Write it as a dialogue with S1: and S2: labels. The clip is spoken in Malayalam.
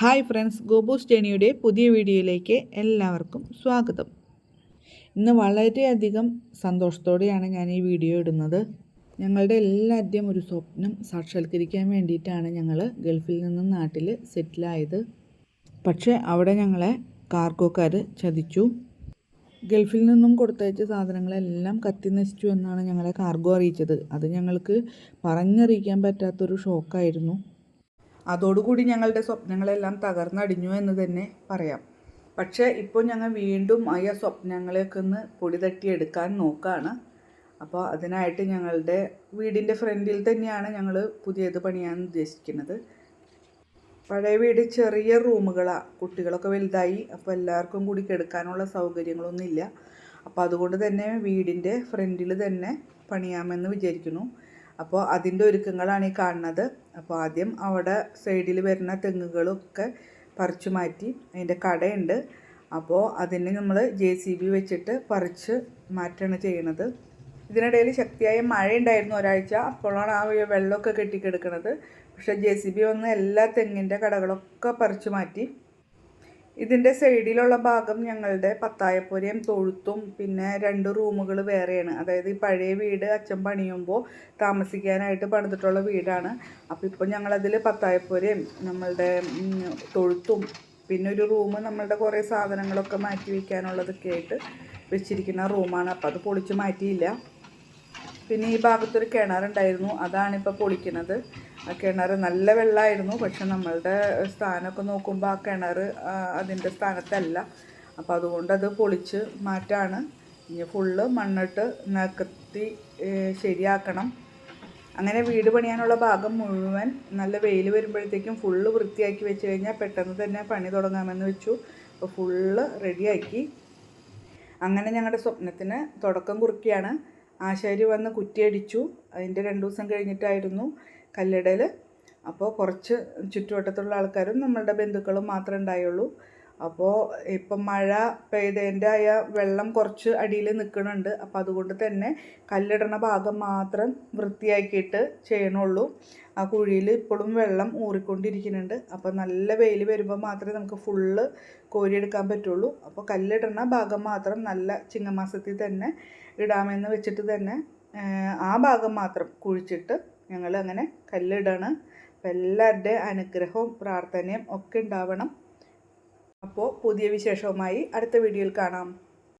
S1: ഹായ് ഫ്രണ്ട്സ് ഗോബൂസ് ജേണിയുടെ പുതിയ വീഡിയോയിലേക്ക് എല്ലാവർക്കും സ്വാഗതം. ഇന്ന് വളരെയധികം സന്തോഷത്തോടെയാണ് ഞാൻ ഈ വീഡിയോ ഇടുന്നത്. ഞങ്ങളുടെ എല്ലാവരുടെയും ഒരു സ്വപ്നം സാക്ഷാത്കരിക്കാൻ വേണ്ടിയിട്ടാണ് ഞങ്ങൾ ഗൾഫിൽ നിന്നും നാട്ടിൽ സെറ്റിലായത്. പക്ഷേ അവിടെ ഞങ്ങളെ കാർഗോക്കാർ ചതിച്ചു. ഗൾഫിൽ നിന്നും കൊടുത്തയച്ച സാധനങ്ങളെല്ലാം കത്തി നശിച്ചു എന്നാണ് ഞങ്ങളെ കാർഗോ അറിയിച്ചത്. അത് ഞങ്ങൾക്ക് പറഞ്ഞറിയിക്കാൻ പറ്റാത്തൊരു ഷോക്കായിരുന്നു. അതോടുകൂടി ഞങ്ങളുടെ സ്വപ്നങ്ങളെല്ലാം തകർന്നടിഞ്ഞു എന്ന് തന്നെ പറയാം. പക്ഷേ ഇപ്പോൾ ഞങ്ങൾ വീണ്ടും ആ സ്വപ്നങ്ങളെയൊക്കെ ഒന്ന് പൊടി തട്ടിയെടുക്കാൻ നോക്കുകയാണ് അപ്പോൾ അതിനായിട്ട് ഞങ്ങളുടെ വീടിന്റെ ഫ്രണ്ടിൽ തന്നെയാണ് ഞങ്ങൾ പുതിയത് പണിയാൻ ഉദ്ദേശിക്കുന്നത്. പഴയ വീട് ചെറിയ റൂമുകളാണ് കുട്ടികളൊക്കെ വലുതായി അപ്പോൾ എല്ലാവർക്കും കൂടി കിടക്കാനുള്ള സൗകര്യങ്ങളൊന്നുമില്ല. അപ്പോൾ അതുകൊണ്ട് തന്നെ വീടിന്റെ ഫ്രണ്ടിൽ തന്നെ പണിയാമെന്ന് വിചാരിക്കുന്നു. അപ്പോൾ അതിന്റെ ഒരുക്കങ്ങളാണ് ഈ കാണുന്നത്. അപ്പോൾ ആദ്യം അവിടെ സൈഡിൽ വരുന്ന തെങ്ങുകളൊക്കെ പറിച്ചു മാറ്റി അതിന്റെ കടയുണ്ട്. അപ്പോൾ അതിന് നമ്മൾ ജെ സി ബി വെച്ചിട്ട് പറിച്ച് മാറ്റാണ് ചെയ്യണത്. ഇതിനിടയിൽ ശക്തിയായ മഴ ഉണ്ടായിരുന്നു ഒരാഴ്ച. അപ്പോഴാണ് ആ വെള്ളമൊക്കെ കെട്ടിക്കിടക്കുന്നത് പക്ഷേ ജെ സി ബി വന്ന് എല്ലാ തെങ്ങിന്റെ കടകളൊക്കെ പറിച്ചു മാറ്റി. ഇതിന്റെ സൈഡിലുള്ള ഭാഗം ഞങ്ങളുടെ പത്തായപ്പുരയും തൊഴുത്തും പിന്നെ രണ്ട് റൂമുകൾ വേറെയാണ്. അതായത് ഈ പഴയ വീട് അച്ഛൻ പണിയുമ്പോൾ താമസിക്കാനായിട്ട് പണിതിട്ടുള്ള വീടാണ്. അപ്പോൾ ഇപ്പോൾ ഞങ്ങളതിൽ പത്തായപ്പുരയും നമ്മളുടെ തൊഴുത്തും പിന്നെ ഒരു റൂം നമ്മളുടെ കുറേ സാധനങ്ങളൊക്കെ മാറ്റി വയ്ക്കാനുള്ളതൊക്കെ ആയിട്ട് വെച്ചിരിക്കുന്ന റൂമാണ്. അപ്പോൾ അത് പൊളിച്ച് മാറ്റിയില്ല. പിന്നെ ഈ ഭാഗത്തൊരു കിണറുണ്ടായിരുന്നു. അതാണ് ഇപ്പോൾ പൊളിക്കുന്നത്. ആ കിണർ നല്ല വെള്ളമായിരുന്നു പക്ഷെ നമ്മളുടെ സ്ഥാനമൊക്കെ നോക്കുമ്പോൾ ആ കിണർ അതിന്റെ സ്ഥാനത്തല്ല. അപ്പോൾ അതുകൊണ്ട് അത് പൊളിച്ച് മാറ്റാണ്. ഇനി ഫുള്ള് മണ്ണിട്ട് നികത്തി ശരിയാക്കണം. അങ്ങനെ വീട് പണിയാനുള്ള ഭാഗം മുഴുവൻ നല്ല വെയിൽ വരുമ്പോഴത്തേക്കും ഫുള്ള് വൃത്തിയാക്കി വെച്ച് കഴിഞ്ഞാൽ പെട്ടെന്ന് തന്നെ പണി തുടങ്ങാമെന്ന് വെച്ചു. അപ്പോൾ ഫുള്ള് റെഡിയാക്കി. അങ്ങനെ ഞങ്ങളുടെ സ്വപ്നത്തിന് തുടക്കം കുറിക്കുകയാണ്. ആശാരി വന്ന് കുറ്റിയടിച്ചു. അതിന്റെ രണ്ട് ദിവസം കഴിഞ്ഞിട്ടായിരുന്നു കല്ലിടൽ അപ്പോൾ കുറച്ച് ചുറ്റുവട്ടത്തുള്ള ആൾക്കാരും നമ്മളുടെ ബന്ധുക്കളും മാത്രമേ ഉണ്ടായുള്ളൂ. അപ്പോൾ ഇപ്പം മഴ പെയ്തതിന്റെ ആയ വെള്ളം കുറച്ച് അടിയിൽ നിൽക്കുന്നുണ്ട്. അപ്പോൾ അതുകൊണ്ട് തന്നെ കല്ലിടണ ഭാഗം മാത്രം വൃത്തിയാക്കിയിട്ട് ചെയ്യണുള്ളൂ. ആ കുഴിയിൽ ഇപ്പോഴും വെള്ളം ഊറിക്കൊണ്ടിരിക്കുന്നുണ്ട്. അപ്പോൾ നല്ല വെയിൽ വരുമ്പോൾ മാത്രമേ നമുക്ക് ഫുള്ള് കോരിയെടുക്കാൻ പറ്റുള്ളൂ. അപ്പോൾ കല്ലിടണ ഭാഗം മാത്രം നല്ല ചിങ്ങമാസത്തിൽ തന്നെ ഇടാമെന്ന് വെച്ചിട്ട് തന്നെ ആ ഭാഗം മാത്രം കുഴിച്ചിട്ട് ഞങ്ങൾ അങ്ങനെ കല്ലിടണം. അപ്പം എല്ലാവരുടെ അനുഗ്രഹവും പ്രാർത്ഥനയും ഒക്കെ ഉണ്ടാവണം. അപ്പോൾ പുതിയ വിശേഷവുമായി അടുത്ത വീഡിയോയിൽ കാണാം.